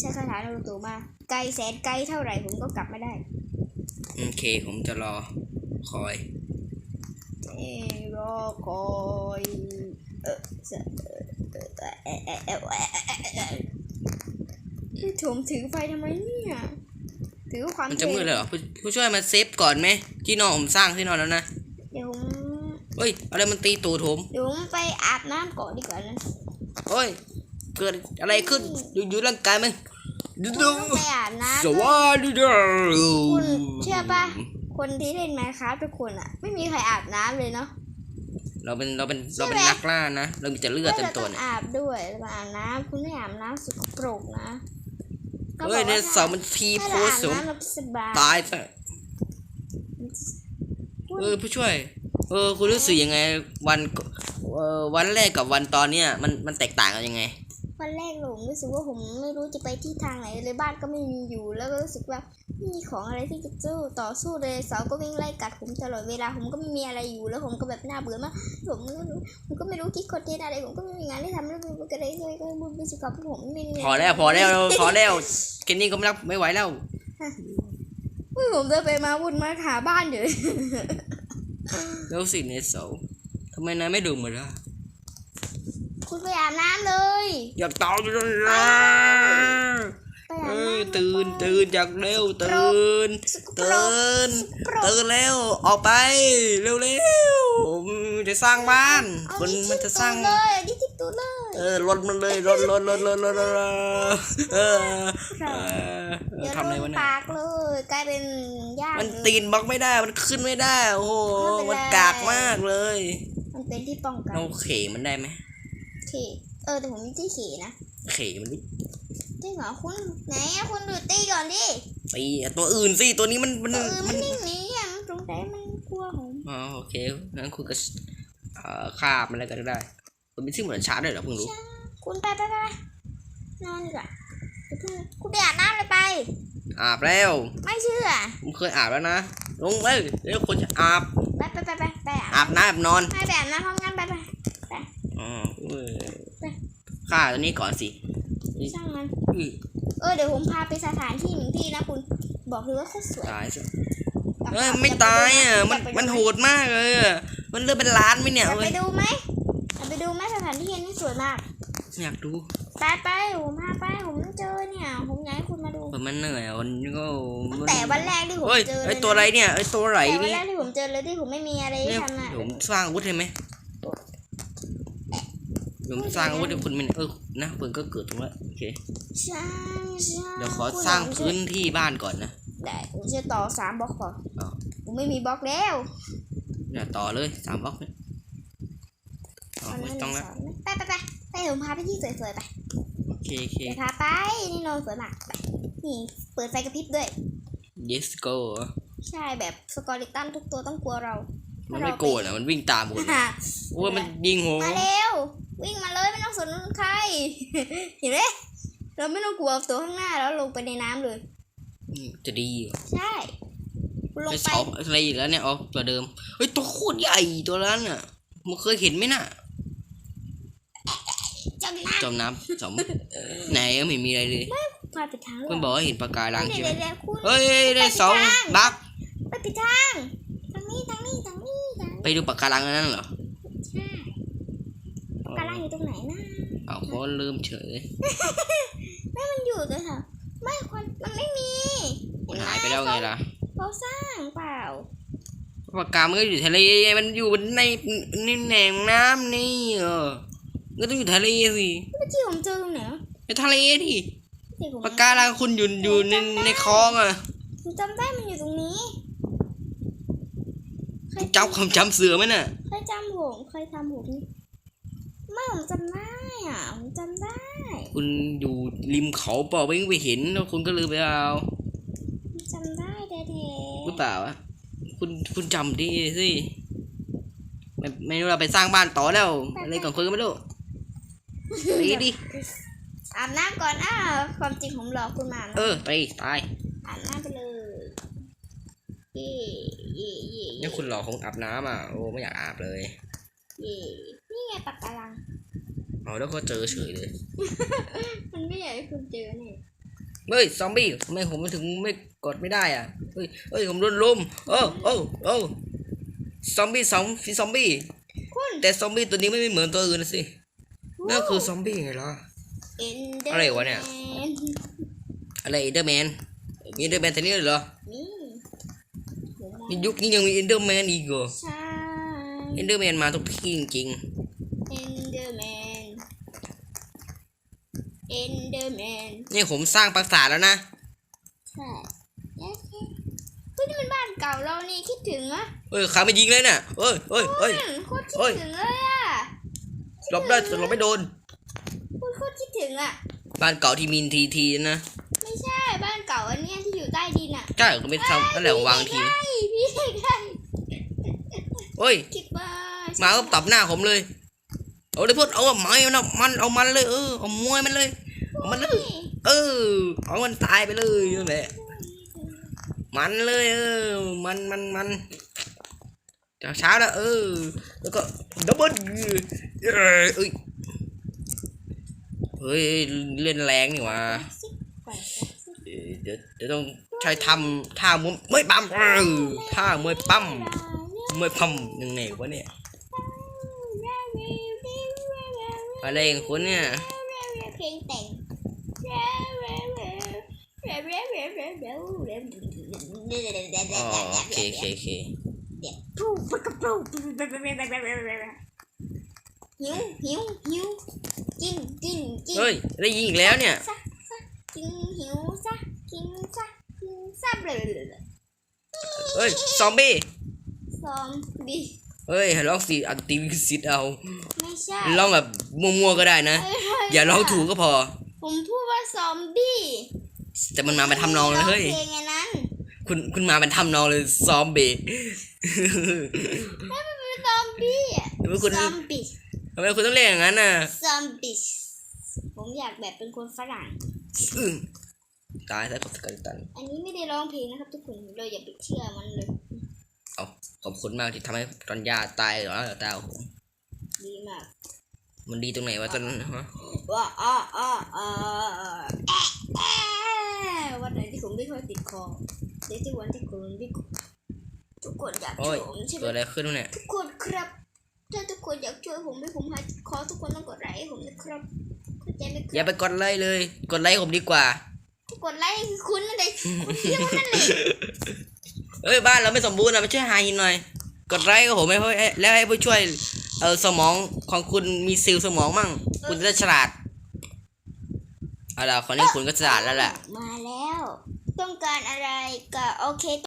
ใช้คาถาโนรูโตะมา ไกลแสนไกลเท่าไหร่ผมก็กลับไม่ได้ โอเค ผมจะรอคอยเอรอคอยเออเออเออเออเออเออเอถมถือไฟทำไมเนี่ย ถือความมันจะมืดเลยเหรอผู้ช่วยมาเซฟก่อนไหมที่นอนผมสร้างที่นอนแล้วนะเดี๋ยวผมเฮ้ยอะไรมันตีตูดผมเดี๋ยวผมไปอาบน้ำก่อนดีกว่านะเฮ้ย เกิดอะไรขึ้นอยู่อยู่ร่างกายมันดูผมดูต้องไปอาบน้ำสวัสดีเด้อคุณเชื่อปะคนที่เล่นไมค์ครับทุกคนอะไม่มีใครอาบน้ำเลยเนาะเราเป็นเราเป็นใช่เราไหมเป็นนักล่านะ เรามีแต่เลือดเต็มตัวราเนี่ยต้องอาบด้วยเราต้องอาบน้ำคุณไม่อาบน้ำสกปรกนะขาเฮ้ยบอกเนี่ยว่าเสามันทีถ้าโพเราสอาบสูงน้ำเราสบายตายซะเออผู้ช่วย เออ คุณรู้สึกยังไง วันก่เออวันแรกกับวันตอนเนี้ยมันมันแตกต่างกันยังไง วันแรกผมรู้สึกว่าผมไม่รู้จะไปที่ทางไหนเลยบ้านก็ไม่มีอยู่ แล้วก็รู้สึกว่าไม่มีของอะไรที่จะสู้ต่อสู้เลยเสาก็วิ่งไล่กัดผมตลอดเวลาผมก็ไม่มีอะไรอยู่แล้วผมก็แบบน่าเบื่อมากผมก็ไม่รู้ผมก็ไม่รู้คิดคอนเทนต์อะไรผมก็ไม่มีงานที่ทำแล้วผมก็เลยเลยก็บุญไปสิกับผมไม่มีพอแล้วพอแล้วพอแล้วเกนนี่ก็ไม่รับไม่ไหวแล้วเฮ้ยผมเดินไปมาวุ่นมาหาบ้านเดี๋ยแล้วสิในเสาทำไมนายไม่ดูมาล่ะ คุณไปอาบน้ำเลยอยากตายเลยนะไปอาเอบอน้ำตื่นไปตื่นอยากเร็วตื่นสกปรตื่กนสกปรกตื่นแล้วออกไปเร็วเร็วผมจะสร้างบ้านเอาคนดิมันจะสร้างทิ้ตูดเลยเอาดิทิ้งตูดเลยเออรถมันเลยรถรถรถรถรถรถเออเออเดี๋ยวทำอะไรโดวะนเนี่ยปากเลยกลายเป็นย่างมันเลยตีนบล็อกไม่ได้มันขึ้นไม่ได้โอ้โหไม่เป็นไรมันกากมากเลย มันเป็นที่ป้องกันเราเขมันได้ไหมเขเออแต่ผมมีที่เขนะเขมันดิจริงเหรอคุณไหนอะคุณดูตีก่อนดิตีตัวอื่นสิตัวนี้มันมันเออมัมันนนิ่งหนี้อะมันตรงไหนมันกลัวผมอ๋อโอเคงั้นคุณก็เอ่อฆ่ามันอะไรก็ได้มันมีชื่อเหมือนชาร์จด้วยเหรอเพิ่งรู้คุณไปไปไปไปนอนดีกว่าเดี๋ยวเพิ่งคุณไปอาบน้ำเลยไป อาบแล้วไม่เชื่อผมเคยอาบแล้วนะลงไปเดี๋ยวคนจะอาบไปไปไปไปไปอาบอาบน้ำอาบนอน ให้ไปอาบน้ำพร้อมกันไปไป อ๋อเออฆ่าตัวนี้ก่อนสิ ช่างมัน อุ้ยเออเดี๋ยวผมพาไปสถานที่หนึ่งที่นะคุณ บอกเลยว่าโคตรสวยตายซะอยากเอ้ยไปไม่ตายอะ มัน ยากไปมันดูโหดมากเลยอะมันเลือดเป็นล้านไหมเนี่ยอยากเว้ไปยดูไหมอยากไปดูไหมสถานที่นี้สวยมาก อยากดู ไปไปผมพาไปผมเจอเนี่ย ผมอยากให้คุณมาดูเออมันเหนื่อยอะมันก็ตั้งแต่วันแรกที่ผมเฮ้ยเจอเลไอยนะตัวอะไรเนี่ยไอตัวไหลแต่วันนี่แรกที่ผมเจอเลยที่ผมไม่มีอะไรเนี่ยทำอะผมสร้างอาวุธให้ไหม ผมสร้างอาวุธให้คุณไหมเนี่ยเออนะเพิ่งก็เกิดตรงแล้วโอเคใช่ใช่เดี๋ยวขอสร้างพื้นที่บ้านก่อนนะได้ผมจะต่อสามบล็อกก่อนอ้าวผมไม่มีบล็อกแล้วเนี่ยต่อเลยสามบล็อกเนี่ยอ๋อตอนไม่นั้นต้องแล้วสอนไปไปไปไปผมพาไปที่สวยๆไปโอเคโอเคเดี๋ยวพาไปนี่นอนสวยมากไปนี่เปิดไฟกระพริบด้วย yes go ใช่แบบสกอริตันทุกตัวต้องกลัวเรา มันไม่โกรธอะมันวิ่งตามหมดเลยโอ้ยมันยิงโหมาเร็ว วิ่งมาเลยไม่ต้องสนใคร เห็นไหมเราไม่ต้องกลัวตัวข้างหน้าแล้วลงไปในน้ำเลยอืมจะดีเหรอใช่คุณลงไอไปเสาอะไรอีกแล้วเนี่ยอ๋อตัวเดิมเฮ้ยตัวโคตรใหญ่ตัวนั้นอะมันเคยเห็นไหมน่ะจมน้จมน้ำจมไหนก็ไม่มีอะไรเลยำพาไปทางคุณบอกว่าเห็นปะการังเดี๋ใช่ยวไหมเดี๋ยวคุณเฮ้ยได้สองบักไปผิดทางทางนี้ทางนี้ทางนี้ทางไปดูปะการังอันนั้นเหรอใช่ กำลังอยู่ตรงไหนนะเอาเขาลืมเฉยไม่มันอยู่ด้วยค่ะไม่คนมันไม่มีมันหายไปแล้วไงล่ะเขาสร้างเปล่าปากกามันก็อยู่ทะเลมันอยู่ในในแหน่งน้ำนี่เออก็ต้องอยู่ทะเลสิเมื่อกี้ผมเจอตรงไหนวะในทะเลดิที่ผมปากการังคุณอยู่อยู่ในในคลองอะผมจำได้มันอยู่ตรงนี้ใครจำความจำเสือไหมน่ะเคยจำผมเคยทำผม ไม่ผมจำได้อะผมจำได้ คุณอยู่ริมเขาเปล่าไม่ไปเห็นแล้วคุณก็ลืมไปเอาผมจำได้แท้หรือเปล่าอะคุณคุณจำดีสิไม่ไม่รู้เราไปสร้างบ้านต่อแล้วอะไรก่อนคุณก็ไม่รู้ไปดิๆอาบน้ำก่อนอ้าวความจริงผมหลอกคุณมานะเออไปตายอาบน้ำไปเลยเย่เย่เย่นี่คุณหลอกของอาบน้ำอะโอ้ไม่อยากอาบเลยเย่นี่ไงปากการัง เอาแล้วก็เจอเฉยเลย มันไม่อยากให้คุณเจอเนี่ยเฮ้ยซอมบี้ทำไมผมถึงไม่กดไม่ได้อะ เฮ้ยเฮ้ยผมโดนลุมโอ้โอ้โอ้ซอมบี้สองซอมบี้ คุณแต่ซอมบี้ตัวนี้ไม่เหมือนตัวอื่นนะสิ นั่นคือซอมบี้ไงล่ะเอ็นเดอร์อะไรวะเนี่ย อะไรเอเดอร์แมนมีเอเดอร์แมนแต่นี้เลยเหรอ นี่ผมมองในยุคนี้ยังมีเอเดอร์แมนอีกเหรอใช่ เอเดอร์แมนมาทุกที่จริงเอ็นเดอร์แมนเอ็นเดอร์แมนๆนี่ผมสร้างปราสาทแล้วนะ ใช่โอเคเฮ้ยนี่มันบ้านเก่าเรานี่คิดถึงอะเฮ้ยขาไม่ยิงเลยน่ะเฮ้ยเฮ้ยเฮ้ยอืมโคตรคิเฮ้ดยถึงเลยอะหลบได้แต่หลบไม่โดนโคตรโคตรคิดถึงอะบ้านเก่าที่มีทีทีนะไม่ใช่บ้านเก่าอันเนี้ยที่อยู่ใต้ดินอะใช่ก็เป็นซ้ำนั่นแหละวางทีใช่พี่ใช่เฮ้ยคิดว่าหมาก็ตับหน้าผมเลยเอาเลยพูดเอาไม้มันเอามันเอามันเลยเออเอามวยมันเลยเอา มันเลยเออเอามันตายไปเลยนั่นแหละมันเลยเออมันมันมันจากเช้าแล้วเออ แล้วก็ดับเบิลเอ้ยเอ้ยเฮ้ยเล่นแรงนี่ว่าเดี๋ยวเดี๋ยวต้องใช้ทำท่ามวยมวยปั๊มท่ามวยปั๊มมวยปั๊มยังไงวะเนี่ยอะไรของคุณเนี่ยเพลงแต่ง โอเคโอเคโอเคหิวหิวหิวกินกินกินเฮ้ย ได้ยิงอีกแล้วเนี่ยกินหิวซะกินซะกินซะเลยเฮ้ยซอมบี้ซอมบี้เฮ้ยลองสิอันตีวิสิตเอาไม่ใช่ลองแบบมั่วๆก็ได้นะ อย่าลองถูกก็พอ ผมพูดว่าซอมบี้แต่มันมาเป็นทำนองเลยเฮ้ยเพลงไงนั้นคุณคุณมาเป็นทำนองเลยซอมบี้เป็นซอมบี้อะทำไมคุณซอมบี้ทำไมคุณต้องเล่นอย่างนั้นน่ะซอมบี้ผมอยากแบบเป็นคนฝรั่งอื้อตายซะกับสกัดตัน อันนี้ไม่ได้ร้องเพลงนะครับทุกคนเราอย่าไปเชื่อมันเลย เอาขอบคุณมากที่ทำให้ตอนยาตายเหรอตาผมดีมาก มันดีตรงไหนวะตอนนั้นฮะว่าอ้ออ้ออ้อแอะแอะวันไหนที่ผมไม่ค่อยติดคอเดี๋ยวที่วันที่คุณไม่ทุกคนอยากโอ้ช่วยยผมใช่ไหเกิดมอะไรขึ้นวะเนี่ยทุกคนครับถ้าทุกคนอยากช่วยผมให้ผมหายติดคอทุกคนต้องกดไลค์ให้ผมนะครับเข้าใจไหมคอย่ารับไปกดไลค์เลย กดไลค์ผมดีกว่ากดไลค์คือคุณนั่นเลยคุณเที่ยวนั่นเลยเอ้ยบ้านเราไม่สมบูรณ์นะไปช่วยหาหินหน่อย กดไลค์กับผมให้เพื่อแล้วให้ผู้ช่วย เออสมองของคุณมีซิลสมองมั่ง คุณจะได้ฉลาดเอาล่ะคนนี้คุณก็ฉลาดแล้วแหละ มาแล้ว ต้องการอะไรก็โอเค